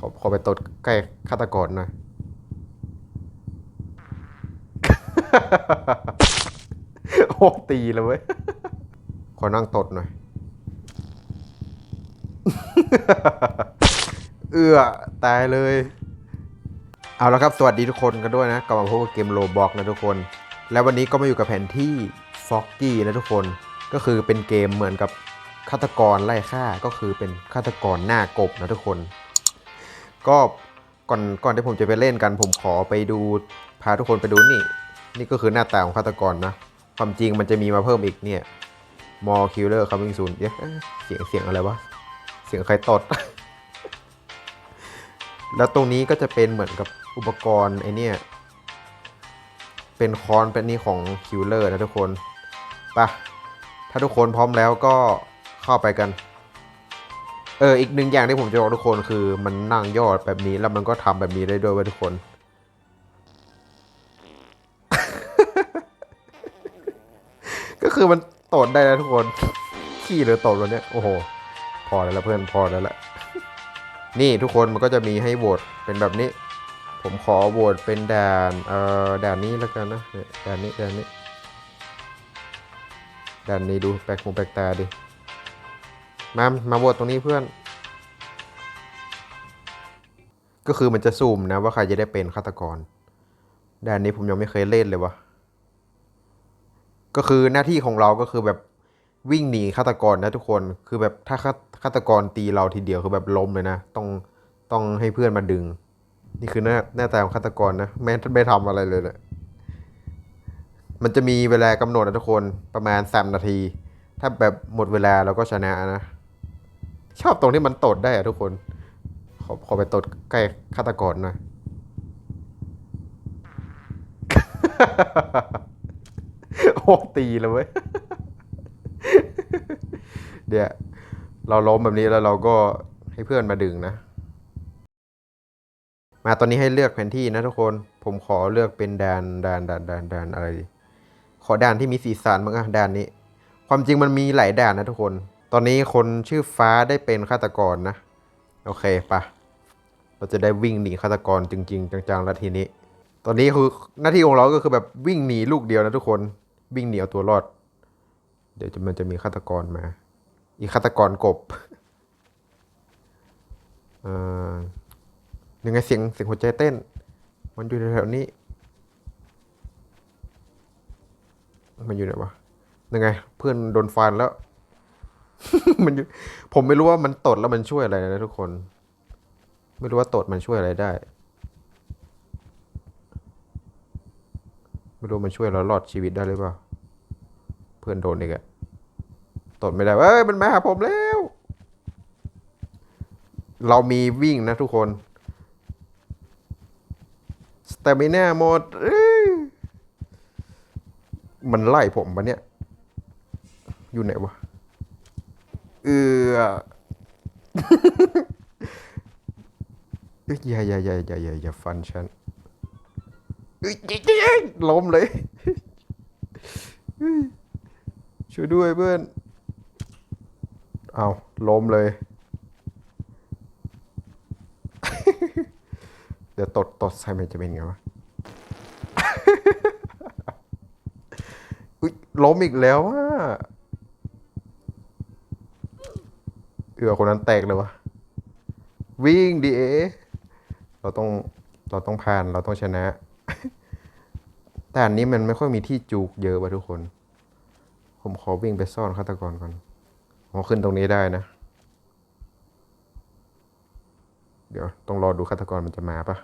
ขอขอไปตดใกล้ฆาตกรหน่อย โอ้ตีเลยเว้ย ขอนั่งตดหน่อย เอื้อตายเลย เอาละครับ สวัสดีทุกคนกันด้วยนะกลับมาพบกับเกมโลบอกนะทุกคน แล้ววันนี้ก็มาอยู่กับแผนที่ฟ็อกกี้นะทุกคน ก็คือเป็นเกมเหมือนกับฆาตกรไล่ฆ่าก็คือเป็นฆาตกรหน้ากบนะทุกคน ก็ก่อนก่อนที่ผมจะไปเล่นกัน ผมขอไปดูพาทุกคนไปดูนี่ นี่ก็คือหน้าตาของฆาตกรนะ ความจริงมันจะมีมาเพิ่มอีกเนี่ยมอคิลเลอร์คัมมิ่งซูนเอ๊ะเสียงเสียงอะไรวะ เสียงใครตด แล้วตรงนี้ก็จะเป็นเหมือนกับอุปกรณ์ไอเนี่ยเป็นคอนเป็นนี่ของคิลเลอร์นะทุกคนปะถ้าทุกคนพร้อมแล้วก็เข้าไปกัน เอออีกหนึ่งอย่างที่ผมจะบอกทุกคนคือมันนั่งยอดแบบนี้แล้วมันก็ทำแบบนี้ได้ด้วยเว้ยทุกคน ก็คือมันตดได้แล้วทุกคนขี้หรือตดวันเนี้ยโอ้โห พอแล้วละเพื่อนพอแล้วละนี่ทุกคนมันก็จะมีให้โหวตเป็นแบบนี้ ผมขอโหวตเป็นด่านเอ่อด่านนี้แล้วกันนะด่านนี้ด่านนี้ด่านนี้ดูแปลกหูแปลกตาดิ มา มาโหวตตรงนี้เพื่อน ก็คือมันจะซูมนะว่าใครจะได้เป็นฆาตกรด่านนี้ผมยังไม่เคยเล่นเลยวะก็คือหน้าที่ของเราก็คือแบบวิ่งหนีฆาตกรนะทุกคน คือแบบถ้าฆาฆาตกรตีเราทีเดียวคือแบบล้มเลยนะ ต้องต้องให้เพื่อนมาดึง นี่คือหน้าหน้าตาของฆาตกรนะไม่ไม่ทำอะไรเลยเลยมันจะมีเวลากำหนดนะทุกคนประมาณสามนาที ถ้าแบบหมดเวลาเราก็ชนะนะ ชอบตรงที่มันตดได้อะทุกคน ขอขอไปตดใกล้ฆาตกรหน่อย โอ้ตีเลยเว้ย เดี๋ยวเราล้มแบบนี้แล้วเราก็ให้เพื่อนมาดึงนะ มาตอนนี้ให้เลือกแผนที่นะทุกคน ผมขอเลือกเป็นแดนแดนแดนแดนแดนอะไร ขอด่านที่มีสีสันมั้งอะด่านนี้ ความจริงมันมีหลายด่านนะทุกคน ตอนนี้คนชื่อฟ้าได้เป็นฆาตกรนะ โอเคปะเราจะได้วิ่งหนีฆาตกรจริง ๆ จังๆแล้วทีนี้ ตอนนี้คือหน้าที่ของเราก็คือแบบวิ่งหนีลูกเดียวนะทุกคนวิ่งหนีเอาตัวรอด เดี๋ยวมันจะมีฆาตกรมา อีฆาตกรกบเอ่อยังไงเสียงเสียงหัวใจเต้น มันอยู่แถวๆนี้ มันอยู่ไหนวะยังไง เพื่อนโดนฟันแล้ว มันผมไม่รู้ว่ามันตดแล้วมันช่วยอะไรนะทุกคน ไม่รู้ว่าตดมันช่วยอะไรได้ ไม่รู้มันช่วยเรารอดชีวิตได้หรือเปล่า เพื่อนโดนอีกอะตดไม่ได้เอ้ยมันมาหาผมแล้ว เรามีวิ่งนะทุกคนสเตมิน่าหมดมันไล่ผมปะเนี่ย อยู่ไหนวะ เออเอ้ยอย่าอย่าอย่าอย่าอย่าอย่าฟันฉันเอ้ยเอ้ยเอ้อ้ยล้มเลยช่วยด้วยเพื่อน เอาล้มเลย เดี๋ยวตดตดใส่มันจะเป็นไงวะอุ๊ยล้มอีกแล้วอะ เอือคนนั้นแตกเลยวะวิ่งดีเอเราต้องเราต้องผ่านเราต้องชนะแต่อันนี้มันไม่ค่อยมีที่จูกเยอะว่ะทุกคน ผมขอวิ่งไปซ่อนฆาตกรก่อนอ๋อขึ้นตรงนี้ได้นะ เดี๋ยวต้องรอดูฆาตกรมันจะมาปะ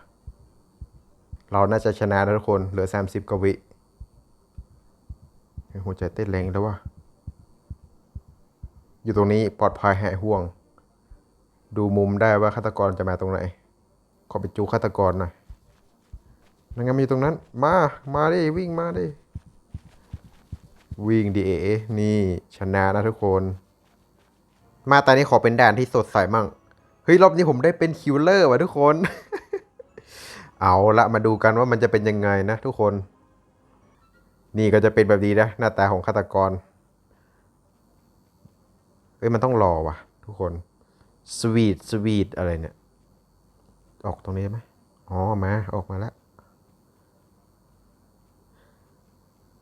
เราน่าจะชนะนะทุกคน เหลือสามสิบกวิหัวใจเต้นแรงแล้ววะ อยู่ตรงนี้ปลอดภัยหายห่วง ดูมุมได้ว่าฆาตกรจะมาตรงไหน ขอไปจูฆาตกรหน่อยนั่นไงมันอยู่ตรงนั้น มา มาดิ วิ่งมาดิ วิ่งดีเอ นี่ชนะนะทุกคน มาตอนนี้ขอเป็นด่านที่สดใสมั่ง เฮ้ย รอบนี้ผมได้เป็นคิวเลอร์ว่ะทุกคน เอาละมาดูกันว่ามันจะเป็นยังไงนะทุกคน นี่ก็จะเป็นแบบนี้นะ หน้าตาของฆาตกร เฮ้ยมันต้องรอว่ะ ทุกคนสวีทสวีทอะไรเนี่ย ออกตรงนี้ไหมอ๋อมาออกมาแล้ว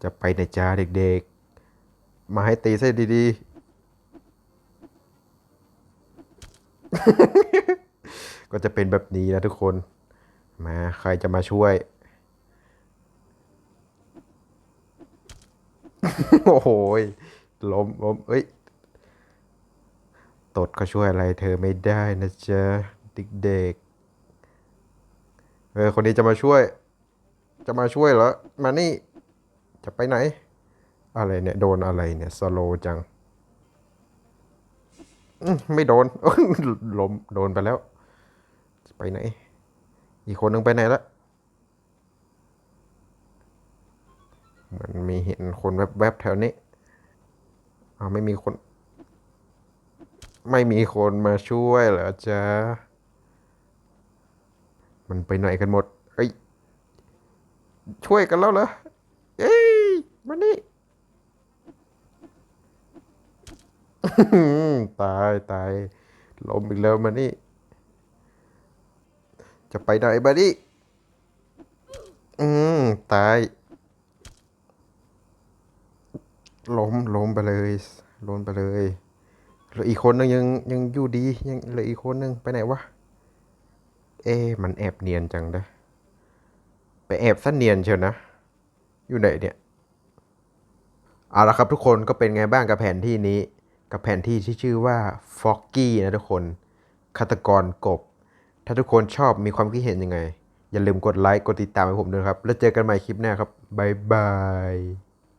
จะไปในจ้าเด็กๆ มาให้ตีเส้นดีๆ ก็จะเป็นแบบนี้นะทุกคน มาใครจะมาช่วย โอ้โหล้มล้มเอ้ย ตดก็ช่วยอะไรเธอไม่ได้นะจ๊ะเด็กๆเออคนนี้จะมาช่วย จะมาช่วยเหรอมานี่ จะไปไหน อะไรเนี่ยโดนอะไรเนี่ยสโลจังไม่โดนล้มโดนไปแล้ว ไปไหน อีกคนนึงไปไหนละมือนมีเห็นคนแวบๆแถวนี้อ้าวไม่มีคน ไม่มีคนมาช่วยเหรอจ๊ะ มันไปไหนกันหมด เอ้ย ช่วยกันแล้วเหรอ เอ้ย มานี่ ตายตายล้มอีกแล้วมานี่ จะไปไหนมานี่ อืม ตาย ล้มล้มไปเลย ล้มไปเลย เหลืออีกคนนึงยังยังอยู่ดียังเหลืออีกคนนึงไปไหนวะ เอ๊ะมันแอบเนียนจังนะไปแอบซะเนียนเชียวนะ อยู่ไหนเนี่ยเอาละครับทุกคนก็เป็นไงบ้างกับแผนที่นี้ กับแผนที่ที่ชื่อว่า Foggy นะทุกคนฆาตกรกบ ถ้าทุกคนชอบมีความคิดเห็นยังไง อย่าลืมกดไลค์กดติดตามให้ผมด้วยครับ แล้วเจอกันใหม่คลิปหน้าครับบ๊ายบาย